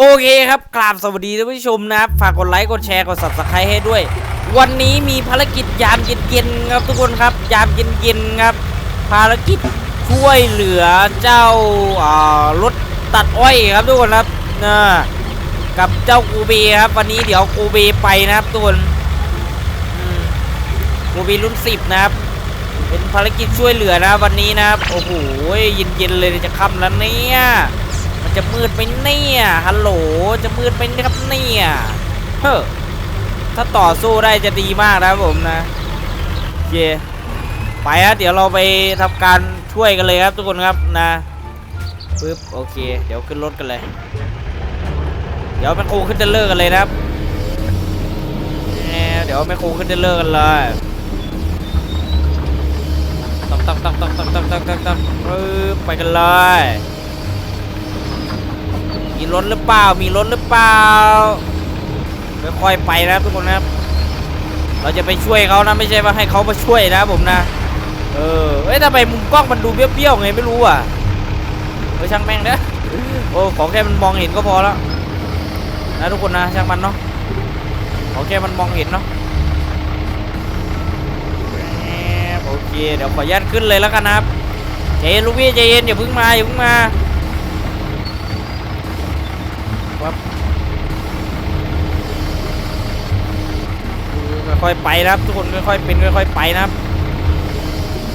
โอเคครับกราบสวัสดีท่านผู้ชมนะครับ ฝากกดไลค์ กดแชร์ กด subscribe ให้ด้วย วันนี้มีภารกิจยามเย็นๆครับทุกคนครับ ยามเย็นๆครับ ภารกิจช่วยเหลือเจ้าอ่ารถตัดอ้อยครับทุกคนครับนะกับเจ้ากูเบครับ วันนี้เดี๋ยวกูเบไปนะครับทุกคนกูเบรุ่นสิบนะครับ เป็นภารกิจช่วยเหลือนะวันนี้นะครับ โอ้โหเย็นๆเลยจะค่ำแล้วเนี่ย มันจะมืดไปเนี่ยฮัลโหลจะมืดไปนะครับเนี่ยเฮ้อถ้าต่อสู้ได้จะดีมากนะผมนะเคไปฮะเดี๋ยวเราไปทำการช่วยกันเลยครับทุกคนครับนะปึ๊บโอเค เดี๋ยวขึ้นรถกันเลย เดี๋ยวแมคโครขึ้นเทรลเลอร์กันเลยนะครับเดี๋ยวแมคโครขึ้นเทรลเลอร์กันเลยตักตักตักตักตักตักตักตักตักปึ๊บไปกันเลย รถหรือเปล่า มีรถหรือเปล่าค่อยๆไปนะครับทุกคนนะครับ เราจะไปช่วยเขานะไม่ใช่ว่าให้เขามาช่วยนะผมนะ เออเอ้ยทำไมมุมกล้องมันดูเบี้ยวๆไงไม่รู้อะเออช่างแม่งนะโอ้ขอแค่มันมองเห็นก็พอแล้วนะทุกคนนะช่างมันเนาะขอแค่มันมองเห็นเนาะโอเคเดี๋ยวขออนุญาตขึ้นเลยแล้วกันนะครับใจเย็นลูกพี่ใจเย็นอย่าเพิ่งมาอย่าเพิ่งมา ค่อยๆไปนะครับ ทุกคนค่อยๆเป็นค่อยๆไปนะครับ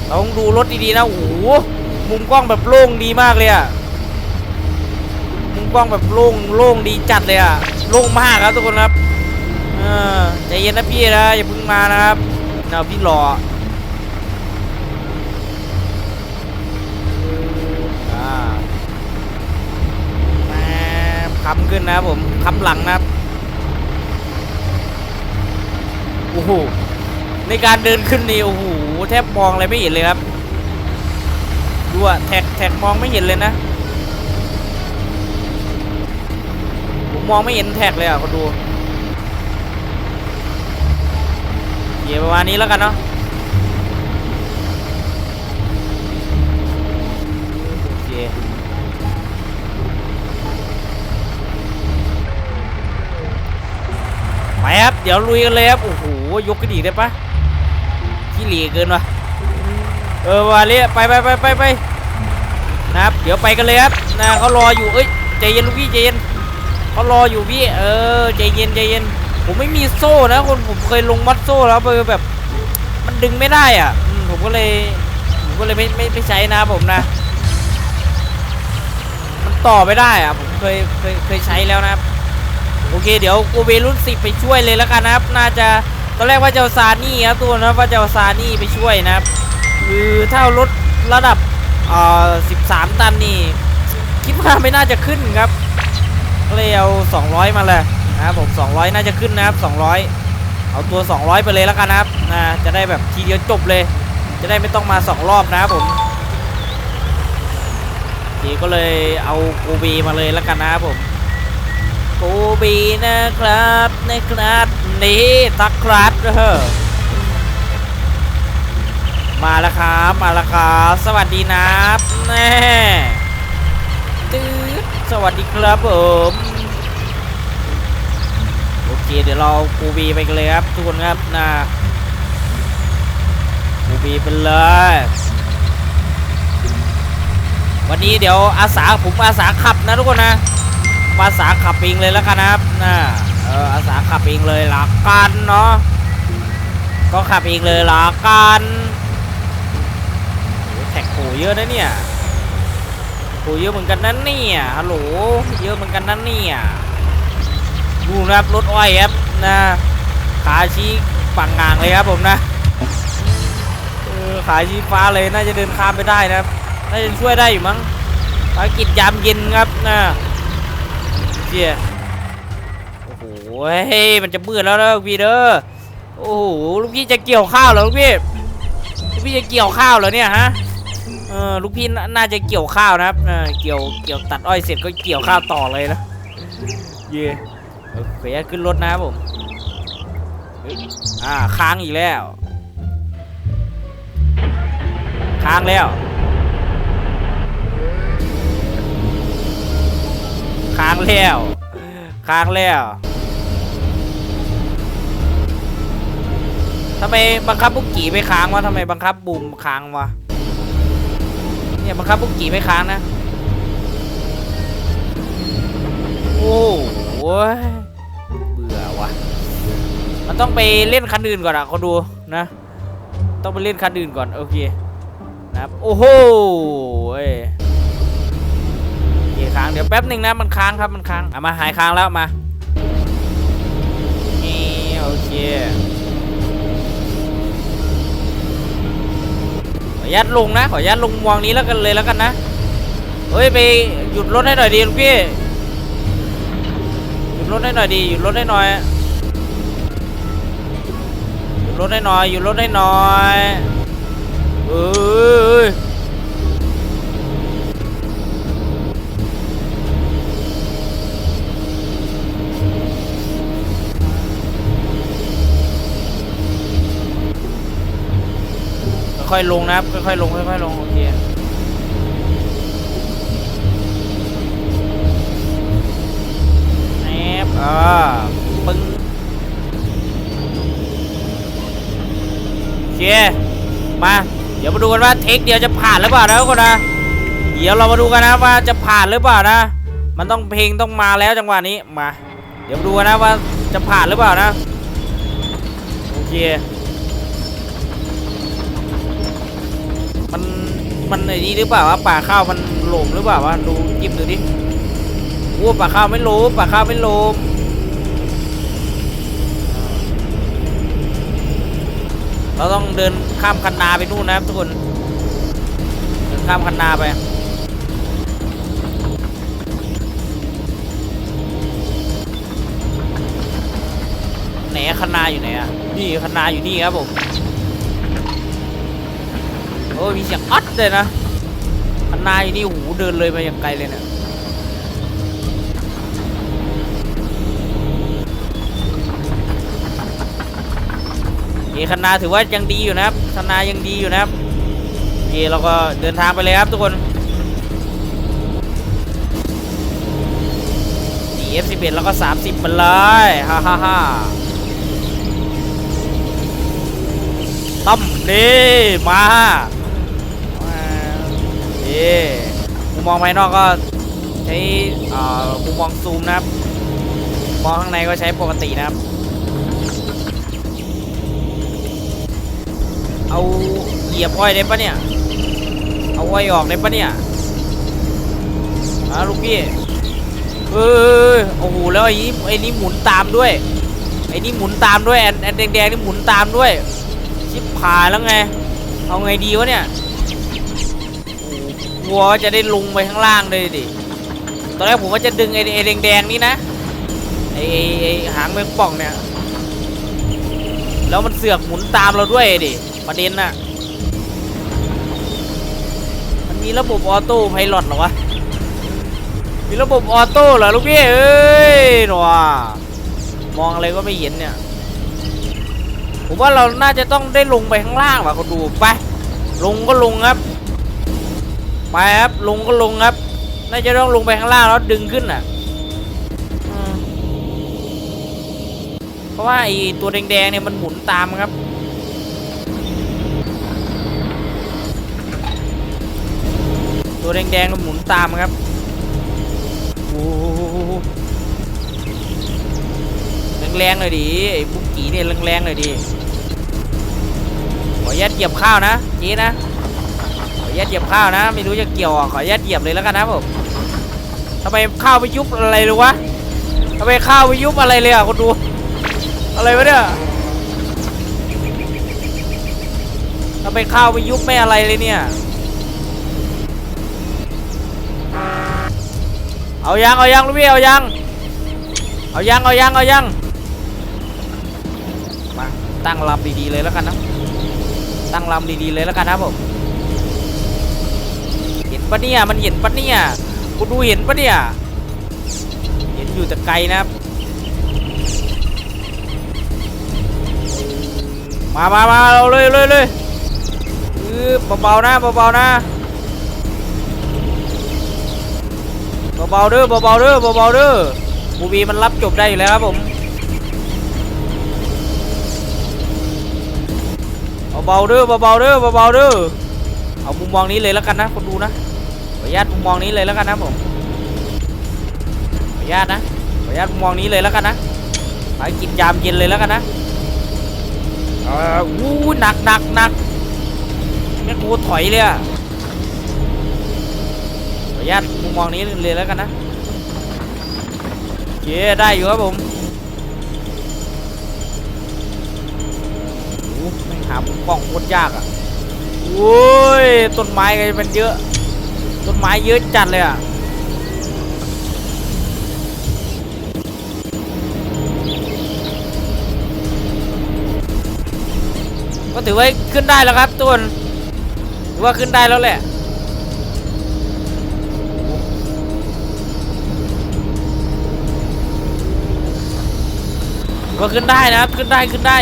เราต้องดูรถดีๆนะโอ้โหมุมกล้องแบบโล่งดีมากเลยอะมุมกล้องแบบโล่งโล่งดีจัดเลยอะโล่งมากครับทุกคนครับใจเย็นนะพี่นะอย่าเพิ่งมานะครับนะพี่รออ่าแม่ค้ำขึ้นนะครับผมค้ำหลังนะครับ โอ้โหในการเดินขึ้นนี่โอ้โหแทบมองอะไรไม่เห็นเลยครับดูอะแท็กแท็กมองไม่เห็นเลยนะผมมองไม่เห็นแท็กเลยอะคนดูเดี๋ยวประมาณนี้แล้วกันเนาะโอเคไปครับเดี๋ยวลุยกันเลยครับโอ้โห ยกกระดีได้ปะขี้เหลีเกินวะเออวาเลยไปไปไปไปไปนะครับ เดี๋ยวไปกันเลยครับนะเขารออยู่เอ้ยใจเย็นลูกพี่ใจเย็นเขารออยู่พี่เออใจเย็นใจเย็น ผมไม่มีโซ่นะคนผมเคยลงมัดโซ่แล้วไปแบบ มันดึงไม่ได้อะผมก็เลยผมก็เลยไม่ไม่ไม่ใช้นะผมนะ มันต่อไม่ได้อะผมเคยเคยเคยใช้แล้วนะครับ โอเค เดี๋ยวโกเบรุ่นสิบไปช่วยเลยแล้วกันนะครับ น่าจะ ตอนแรกว่าจะเอาซานี่ครับตัวนะว่าจะเอาซานี่ไปช่วยนะครับคือถ้ารถระดับเอ่อสิบสามตันนี่คิดว่าไม่น่าจะขึ้นครับก็เลยเอา200มาเลยนะครับผม200น่าจะขึ้นนะครับ200เอาตัว 200 ไปเลยแล้วกันนะครับนะจะได้แบบทีเดียวจบเลย จะได้ไม่ต้องมาสองรอบนะครับผมทีก็เลยเอาโกบีมาเลยแล้วกันนะครับผมโกบีนะครับนะครับ นี่ตักครับเออมาแล้วครับมาแล้วครับสวัสดีนะครับแน่ตื้อสวัสดีครับผมโอเคเดี๋ยวเราโกบีไปกันเลยครับทุกคนครับนะโกบีไปเลยวันนี้เดี๋ยวอาสาผมอาสาขับนะทุกคนนะอาสาขับเองเลยแล้วกันนะครับนะ อออาสาขับเองเลยหละกันเนาะก็ขับเองเลยหละกันแท็กโหเยอะนะเนี่ยโหเยอะเหมือนกันนั่นเนี่ยฮัลโหลเยอะเหมือนกันนั่นเนี่ยดูนะครับรถอ้อยครับนะขาชี้ฝั่งงางเลยครับผมนะเออขาชี้ฟ้าเลยน่าจะเดินข้ามไปได้นะครับน่าจะช่วยได้อยู่มั้งภารกิจยามเย็นครับนะเจีย อ้โหเฮ้ยมันจะมืดแล้วนะลูกพี่เด้อโอ้โหลูกพี่จะเกี่ยวข้าวเหรอลูกพี่ลูกพี่จะเกี่ยวข้าวเหรอเนี่ยฮะเออลูกพี่น่าจะเกี่ยวข้าวนะครับเกี่ยวเกี่ยวตัดอ้อยเสร็จก็เกี่ยวข้าวต่อเลยนะเย่โอเคขึ้นรถนะครับผมอ่าค้างอีกแล้วค้างแล้วค้างแล้วค้างแล้ว ทำไมบังคับบุกกี่ไม่ค้างวะทำไมบังคับบูมค้างวะเนี่ยบังคับบุกกี่ไม่ค้างนะ โอ้โหเบื่อวะมันต้องไปเล่นคันอื่นก่อนอะเขาดูนะ ต้องไปเล่นคันอื่นก่อนโอเคนะครับโอ้โหเว้ยคค้างเดี๋ยวแป๊บหนึ่งนะมันค้างครับมันค้างอะมาหายค้างแล้วมานี่โอเค ญาตลงนะ ขออนุญาตลงวางนี้แล้วกันเลยแล้วกันนะเฮ้ยไปหยุดรถให้หน่อยดีลูกพี่หยุดรถให้หน่อยดีหยุดรถให้หน่อยหยุดรถให้หน่อยหยุดรถให้หน่อยเอ้ย ค่อยๆลงนะครับค่อยๆลงค่อยๆลงโอเคแอบอ่าปึ้งโอเคมา เดี๋ยวมาดูกันว่าเทคเดียวจะผ่านหรือเปล่านะทุกคนนะเดี๋ยวเรามาดูกันนะว่าจะผ่านหรือเปล่านะ มันต้องเพลงต้องมาแล้วจังหวะนี้มา เดี๋ยวมาดูกันนะว่าจะผ่านหรือเปล่านะโอเค มันไอ้นี่หรือเปล่าวะป่าข้าวมันโหลมหรือเปล่าวะดูจิ้มดูดิโอ้ป่าข้าวไม่โหลมป่าข้าวไม่โหลมเราต้องเดินข้ามคันนาไปนู่นนะครับทุกคนเดินข้ามคันนาไปไหนคันนาอยู่ไหนอะนี่คันนาอยู่นี่ครับผม อ้ยมีเสียงอัดเลยนะพันนายนี่หูเดินเลยมาอย่างไกลเลยเนี่ยเอคณาถือว่ายังดีอยู่นะครับคณายังดีอยู่นะครับโอเคเราก็เดินทางไปเลยครับทุกคนนี่ F11 แล้วก็ 30มันเลยฮ่าฮ่าฮ่าตั้มนี่มา เอ๊มุมมองภายนอกก็ใช้มุมมองซูมนะครับ มองข้างในก็ใช้ปกตินะครับ เอาเหยียบอ้อยได้ปะเนี่ย เอาอ้อยออกได้ปะเนี่ยอ่าลูกพี่เออโอ้โหแล้วไอ้นี้ไอ้นี้หมุนตามด้วย ไอ้นี่หมุนตามด้วยแอนแอนแดงๆนี่หมุนตามด้วย ชิบผายแล้วไง เอาไงดีวะเนี่ย โอ้โหวัวจะได้ลงไปข้างล่างเลยดิ ตอนแรกผมว่าจะดึงไอ้ไอ้แดงนี่นะไอ้ไอ้ไอ้หางแมงป่องเนี่ย แล้วมันเสือกหมุนตามเราด้วยดิ ประเด็นน่ะ มันมีระบบออโต้ไพลอตเหรอวะ มีระบบออโต้เหรอลูกพี่เอ้ยหนวมองอะไรก็ไม่เห็นเนี่ย ผมว่าเราน่าจะต้องได้ลงไปข้างล่างว่ะคนดูไป ลงก็ลงครับ ไปครับลงก็ลงครับ น่าจะต้องลงไปข้างล่างแล้วดึงขึ้นอะเพราะว่าไอตัวแดงๆเนี่ยมันหมุนตามครับตัวแดงๆมันหมุนตามครับโอ้แรงๆหน่อยดิไอ้บุกกี้เนี่ยแรงๆหน่อยดิ ขออนุญาตเหยียบข้าวนะจ๊นะ ออนุญาตเหยียบข้าวนะ ไม่รู้จะเกี่ยวขออนุญาตเหยียบเลยแล้วกันนะผมทำไมข้าวไปยุบอะไรเลยวะทำไมข้าวไปยุบอะไรเลยอะคนดู อะไรวะเนี่ยทำไมข้าวไปยุบไม่อะไรเลยเนี่ย เอายังเอายังลูกพี่เอายัง เอายังเอายังเอายังมาตั้งลำดีๆเลยแล้วกันนะ ตั้งลำดีๆเลยแล้วกันนะผม ปะเนี่ย มันเห็นปะเนี่ยคุณดูเห็นปะเนี่ย เห็นอยู่แต่ไกลนะครับ มามามาเอาเลยเลยเลยเออเบาๆนะเบาๆนะเบาๆเด้อเบาๆเด้อเบาๆเด้อบูบีมันรับจบได้อยู่แล้วครับผมเบาๆเด้อเบาๆเด้อเบาๆเด้อเอามุมมองนี้เลยแล้วกันนะคนดูนะ ออนุญาตมุมมองนี้เลยแล้วกันนะผมขออนุญาตนะขออนุญาตมุมมองนี้เลยแล้วกันนะไปกินยามเย็นเลยแล้วกันนะเอออู้หนักหนักหนักแม่กูถอยเลยอะขออนุญาตมุมมองนี้เลยแล้วกันนะโอเคได้อยู่ครับผมโอ้ไม่หามุมกล้องโคตรยากอะโอ้ยต้นไม้ก็มันเยอะ ต้นไม้เยอะจัดเลยอะก็ถือว่าขึ้นได้แล้วครับทุนถือว่าขึ้นได้แล้วแหละก็ขึ้นได้นะครับขึ้นได้ขึ้นได้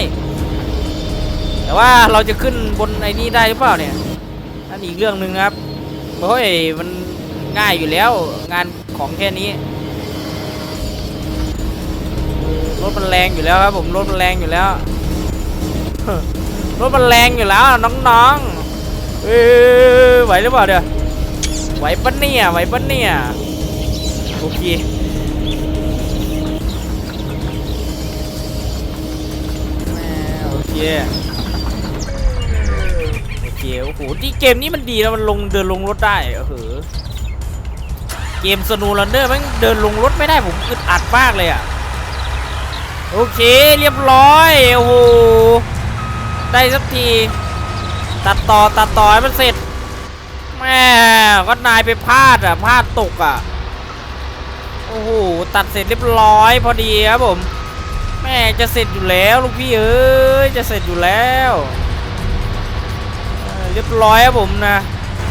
แต่ว่าเราจะขึ้นบนไอ้นี่ได้หรือเปล่าเนี่ยนั่นอีกเรื่องหนึ่งครับ เพราะเอ้ย มันง่ายอยู่แล้วงานของแค่นี้ รถมันแรงอยู่แล้วครับผมรถมันแรงอยู่แล้ว รถมันแรงอยู่แล้วน้องๆเอ้ยไหวหรือเปล่าเดี๋ยวไหวปะเนี่ยไหวปะเนี่ยโอเคโอเค หที่เกมนี้มันดีนะมันลงเดินลงรถได้เออเกมสนูลันเดอร์มันเดินลงรถไม่ได้ผมอึดอัดมากเลยอะโอเคเรียบร้อยโอ้โหได้สักที ตัดต่อตัดต่อให้มันเสร็จแม่ก็นายไปพลาดอะพลาดตกอะโอ้โหตัดเสร็จเรียบร้อยพอดีครับผม แม่จะเสร็จอยู่แล้วลูกพี่เอ้ยจะเสร็จอยู่แล้ว เรียบร้อยครับผมนะ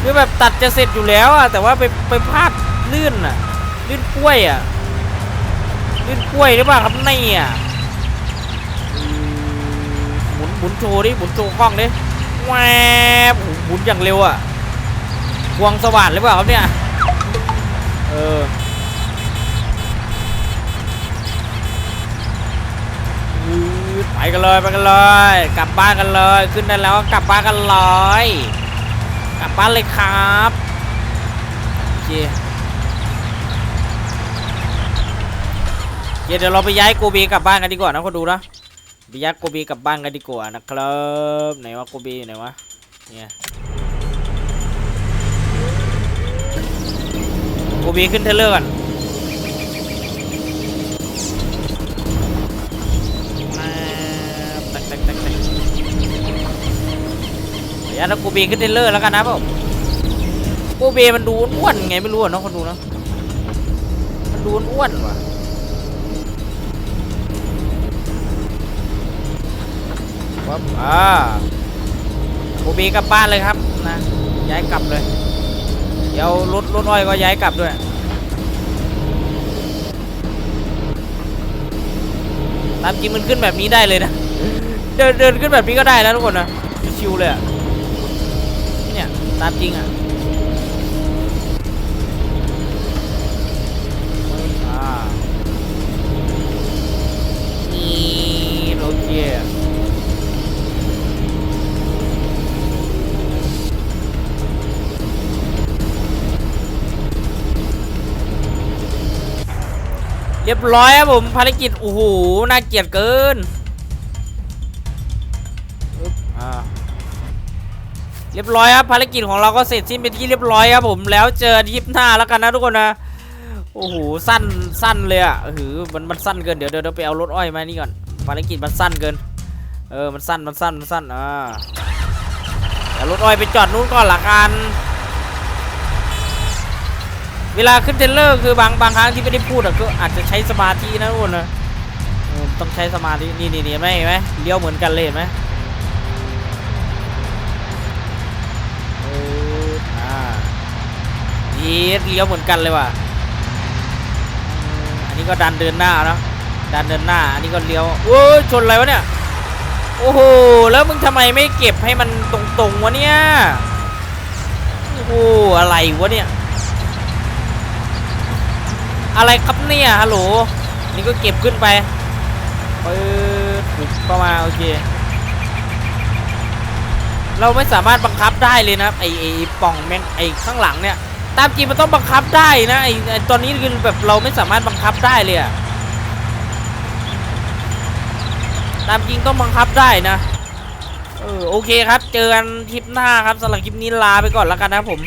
คือแบบตัดจะเสร็จอยู่แล้วอะแต่ว่าไปไปพลาดลื่นอะลื่นกล้วยอะลื่นกล้วยหรือเปล่าครับนี่อะหมุนหมุนโชว์ดิหมุนโชว์กล้องดิแวบหมุนอย่างเร็วอะควงสว่านหรือเปล่าครับเนี่ยเออ ไปกันเลยไปกันเลย กลับบ้านกันเลย ขึ้นได้แล้วกลับบ้านกันเลยกลับบ้านเลยครับโอเคเคเดี๋ยวเราไปย้ายโกบีกลับบ้านกันดีกว่านะคนดูนะไปย้ายโกบีกลับบ้านกันดีกว่านะครับไหนวะโกบีไหนวะเนี่ยโกบีขึ้นเทเลอร์ก่อน เดี๋ยวเรากูเบขึ้นเทรลเลอร์แล้วกันนะผมกูเบมันดูอ้วนๆไงไม่รู้อะเนาะคนดูเนาะมันดูอ้วนๆว่ะปั๊บอ่ากูเบกลับบ้านเลยครับนะย้ายกลับเลย เดี๋ยวรถรถอ้อยก็ย้ายกลับด้วยตามจริงมันขึ้นแบบนี้ได้เลยนะ เดินเดินขึ้นแบบนี้ก็ได้นะทุกคนนะชิวเลยอะเนี่ยตามจริงอะอ่านี่โอเคเรียบร้อยครับผมภารกิจโอ้โหน่าเกลียดเกิน เรียบร้อยครับภารกิจของเราก็เสร็จสิ้นเป็นที่เรียบร้อยครับผมแล้วเจอยิปหน้าแล้วกันนะทุกคนนะโอ้โหสั้นสั้นเลยอะหือมันมันสั้นเกินเดี๋ยวเดี๋ยวเดี๋ยวไปเอารถอ้อยมานี่ก่อนภารกิจมันสั้นเกินเออมันสั้นมันสั้นมันสั้นอ่าเดี๋ยวรถอ้อยไปจอดนู้นก่อนละกันเวลาขึ้นเทรลเลอร์คือบางบางครั้งที่ไม่ได้พูดอะก็อาจจะใช้สมาธินะทุกคนนะต้องใช้สมาธินี่นี่นี่ไหมไหมเลี้ยวเหมือนกันเลยไหม ยีดเลี้ยวเหมือนกันเลยว่ะอันนี้ก็ดันเดินหน้าเนอะดันเดินหน้า อันนี้ก็เลี้ยวโอ้ยชนอะไรวะเนี่ยโอ้โหแล้วมึงทำไมไม่เก็บให้มันตรงๆวะเนี่ยโอ้โหอะไรวะเนี่ยอะไรครับเนี่ยฮัลโหลนี่ก็เก็บขึ้นไปเออถูกประมาโอเคเราไม่สามารถบังคับได้เลยนะครับไอไอไอ้ป่องแมงไอข้างหลังเนี่ย ตามจริงมันต้องบังคับได้นะไอ้ตอนนี้คือแบบเราไม่สามารถบังคับได้เลยอะตามจริงต้องบังคับได้นะเออโอเคครับ เจอกันคลิปหน้าครับสำหรับคลิปนี้ลาไปก่อนแล้วกันนะผม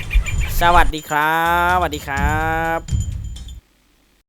สวัสดีครับ สวัสดีครับ